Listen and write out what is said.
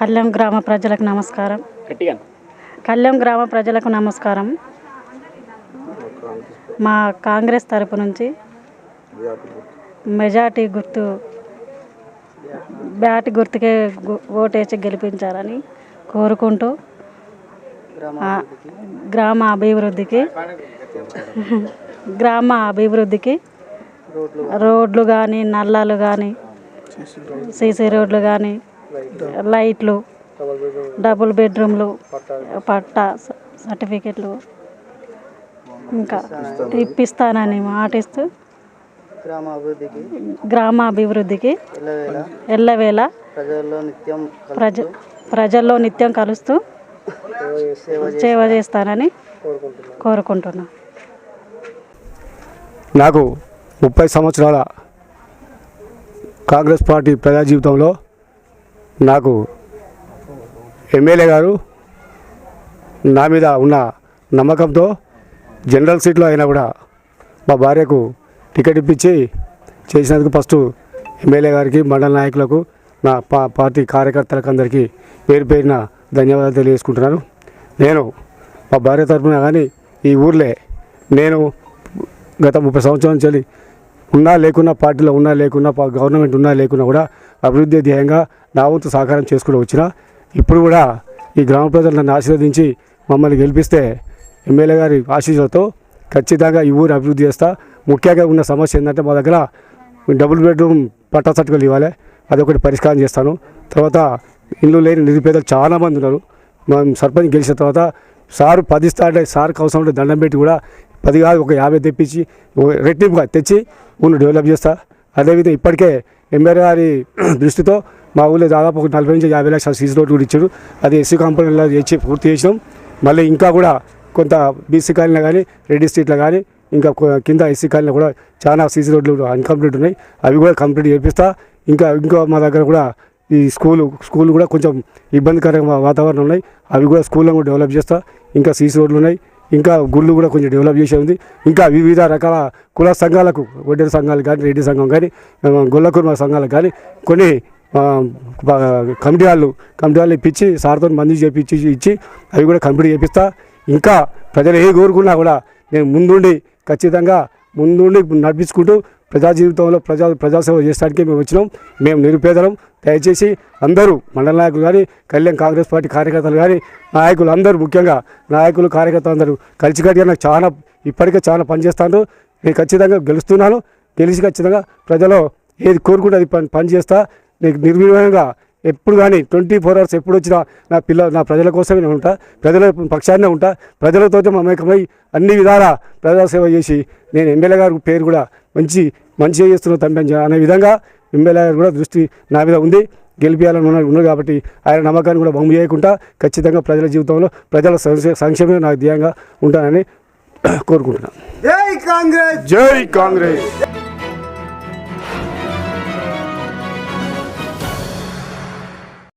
కళ్యాణ్ గ్రామ ప్రజలకు నమస్కారం. కళ్యాణ్ గ్రామ ప్రజలకు నమస్కారం. మా కాంగ్రెస్ తరపు నుంచి మెజార్టీ గుర్తు బ్యాట్ గుర్తుకే ఓటేసి గెలిపించాలని కోరుకుంటూ గ్రామ అభివృద్ధికి గ్రామ అభివృద్ధికి రోడ్లు కానీ నల్లాలు కానీ సీసీ రోడ్లు కానీ లైట్లు డబుల్ బెడ్రూమ్లు పట్టా సర్టిఫికెట్లు ఇంకా ఇప్పిస్తానని మాటిస్తూ గ్రామ అభివృద్ధికి గ్రామ అభివృద్ధికి ఎల్లవేళ ఎల్లవేళ ప్రజల్లో నిత్యం ప్రజ ప్రజల్లో నిత్యం కలుస్తూ సేవ చేస్తానని కోరుకుంటున్నాను. కోరుకుంటున్నాను నాకు ముప్పై సంవత్సరాల కాంగ్రెస్ పార్టీ ప్రజా జీవితంలో నాకు ఎమ్మెల్యే గారు నా మీద ఉన్న నమ్మకంతో జనరల్ సీట్లో అయినా కూడా మా భార్యకు టికెట్ ఇప్పించి చేసినందుకు ఫస్ట్ ఎమ్మెల్యే గారికి మండల నాయకులకు నా పా పార్టీ కార్యకర్తలకు అందరికీ పేరు పేరిన ధన్యవాదాలు తెలియజేసుకుంటున్నాను. నేను మా భార్య తరఫున కానీ ఈ ఊర్లే నేను గత ముప్పై సంవత్సరాల నుంచి ఉన్నా లేకున్నా పార్టీలో ఉన్నా లేకున్నా గవర్నమెంట్ ఉన్నా లేకున్నా కూడా అభివృద్ధి ధ్యేయంగా నా వంతు సహకారం చేసుకుంటూ వచ్చిన ఇప్పుడు కూడా ఈ గ్రామ ప్రజలు నన్ను ఆశీర్వదించి మమ్మల్ని గెలిపిస్తే ఎమ్మెల్యే గారి ఆశీస్సులతో ఖచ్చితంగా ఈ ఊరు అభివృద్ధి చేస్తా. ముఖ్యంగా ఉన్న సమస్య ఏంటంటే మా దగ్గర డబుల్ బెడ్రూమ్ పట్టా చట్టుకలు ఇవ్వాలి. అదొకటి పరిష్కారం చేస్తాను. తర్వాత ఇల్లు లేని నిరుపేదలు చాలామంది ఉన్నారు. మనం సర్పంచ్ గెలిచిన తర్వాత సారు పది స్థాయి సార్కి అవసరం ఉంటే దండం పెట్టి కూడా పది కాదు ఒక యాభై తెప్పించి రెట్టింపుగా తెచ్చి ఊళ్ళు డెవలప్ చేస్తా. అదేవిధంగా ఇప్పటికే ఎమ్మెల్యే గారి దృష్టితో మా ఊళ్ళో దాదాపు ఒక నలభై నుంచి యాభై లక్షల సీసీ రోడ్డు కూడా ఇచ్చారు. అది ఎస్సీ కంపెనీలో చేసి పూర్తి చేసినాం. మళ్ళీ ఇంకా కూడా కొంత బీసీ కాలనీలో కానీ రెడ్డి స్ట్రీట్లో కానీ ఇంకా కింద ఎస్సీ కాలనీలో కూడా చాలా సీసీ రోడ్లు అన్కంప్లీట్ ఉన్నాయి. అవి కూడా కంప్లీట్ చేపిస్తా. ఇంకా ఇంకా మా దగ్గర కూడా ఈ స్కూలు స్కూల్ కూడా కొంచెం ఇబ్బందికరంగా వాతావరణం ఉన్నాయి. అవి కూడా స్కూల్లో కూడా డెవలప్ చేస్తా. ఇంకా సీసీ రోడ్లు ఉన్నాయి. ఇంకా గుళ్ళు కూడా కొంచెం డెవలప్ చేసే ఉంది. ఇంకా వివిధ రకాల కుల సంఘాలకు వడ్డీల సంఘాలు కానీ రెడ్డి సంఘం కానీ గొల్ల కుర్మ సంఘాలకు కానీ కొన్ని కమిటీ వాళ్ళు కమిటీ వాళ్ళు ఇప్పించి సార్తో మంది చేపించి ఇచ్చి అవి కూడా కంప్లీట్ చేపిస్తా. ఇంకా ప్రజలు ఏ కోరుకున్నా కూడా నేను ముందుండి ఖచ్చితంగా ముందుండి నడిపించుకుంటూ ప్రజా జీవితంలో ప్రజా ప్రజాసేవ చేయడానికి మేము వచ్చినాం. మేము నిరుపేదలం. దయచేసి అందరూ మండల నాయకులు కానీ కళ్యాణ్ కాంగ్రెస్ పార్టీ కార్యకర్తలు కానీ నాయకులు అందరూ ముఖ్యంగా నాయకులు కార్యకర్తలు అందరూ కలిసికట్టుగా నాకు చాలా ఇప్పటికే చాలా పనిచేస్తాను నేను ఖచ్చితంగా గెలుస్తున్నాను. గెలిచి ఖచ్చితంగా ప్రజలు ఏది కోరుకుంటే అది పని పని నిర్వీర్యంగా ఎప్పుడు కానీ ట్వంటీ ఫోర్ అవర్స్ ఎప్పుడు వచ్చినా నా పిల్ల నా ప్రజల కోసమే నేను ఉంటా. ప్రజల పక్షాన్నే ఉంటా. ప్రజలతో మమేకమై అన్ని విధాల ప్రజాసేవ చేసి నేను ఎమ్మెల్యే గారి పేరు కూడా మంచి మంచిగా చేస్తున్న తండ్రి అని అనే విధంగా ఎమ్మెల్యే గారు కూడా దృష్టి నా మీద ఉంది. గెలిపించాలని ఉన్న ఉన్నది కాబట్టి ఆయన నమ్మకాన్ని కూడా బొమ్మ చేయకుండా ఖచ్చితంగా ప్రజల జీవితంలో ప్రజల సంక్షే- సంక్షేమమే నాకు ధ్యేయంగా ఉంటానని కోరుకుంటున్నాను జై కాంగ్రెస్! జై కాంగ్రెస్!